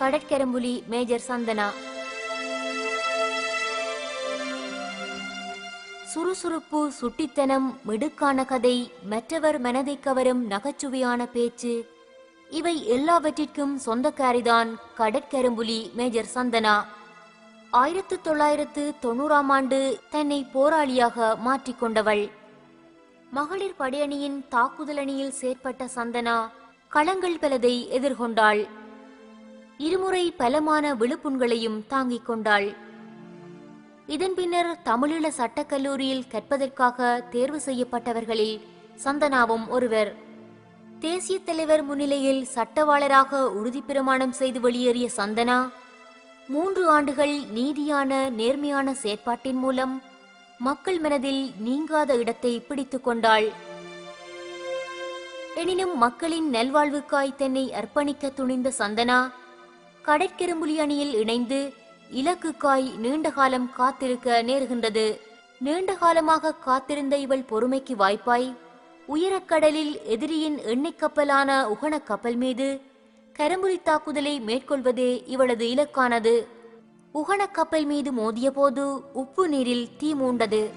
கடற்கரம்புலி major Santhana. சுறுசுறுப்பு சுட்டித்தனம் மிடுக்கான கதை மற்றவர் மனதை கவரும் நகைச்சுவையான பேச்சு இவை எல்லாவற்றிற்கும் சொந்தக்காரிதான் கடற்கரும்புலி மேஜர் சந்தனா. ஆயிரத்து தொள்ளாயிரத்து தொண்ணூறாம் ஆண்டு தன்னை போராளியாக மாற்றிக்கொண்டவள் மகளிர் படையணியின் தாக்குதல் அணியில் செயற்பட்ட சந்தனா களங்கள் பலதை எதிர்கொண்டாள். இருமுறை பலமான விழுப்புண்களையும் தாங்கிக் கொண்டாள். இதன் பின்னர் தமிழீழ சட்டக்கல்லூரியில் கற்பதற்காக தேர்வு செய்யப்பட்டவர்களில் சந்தனாவும் ஒருவர். தேசிய தலைவர் முன்னிலையில் சட்டவாளராக உறுதிப்பிரமாணம் செய்து வெளியேறிய சந்தனா மூன்று ஆண்டுகள் நீதியான நேர்மையான செயற்பாட்டின் மூலம் மக்கள் மனதில் நீங்காத இடத்தை பிடித்துக் கொண்டாள். எனினும் மக்களின் நல்வாழ்வுக்காய் தன்னை அர்ப்பணிக்க துணிந்த சந்தனா கடற்கெரும்புலி அணியில் இணைந்து இலக்குக்காய் நீண்டகாலம் காத்திருக்க நேருகின்றது. நீண்டகாலமாக காத்திருந்த இவள் பொறுமைக்கு வாய்ப்பாய் உயரக்கடலில் எதிரியின் எண்ணெய் கப்பலான உகன கப்பல் மீது கரும்புலி தாக்குதலை மேற்கொள்வதே இவளது இலக்கானது. உகன கப்பல் மீது மோதியபோது உப்பு நீரில் தீ மூண்டது.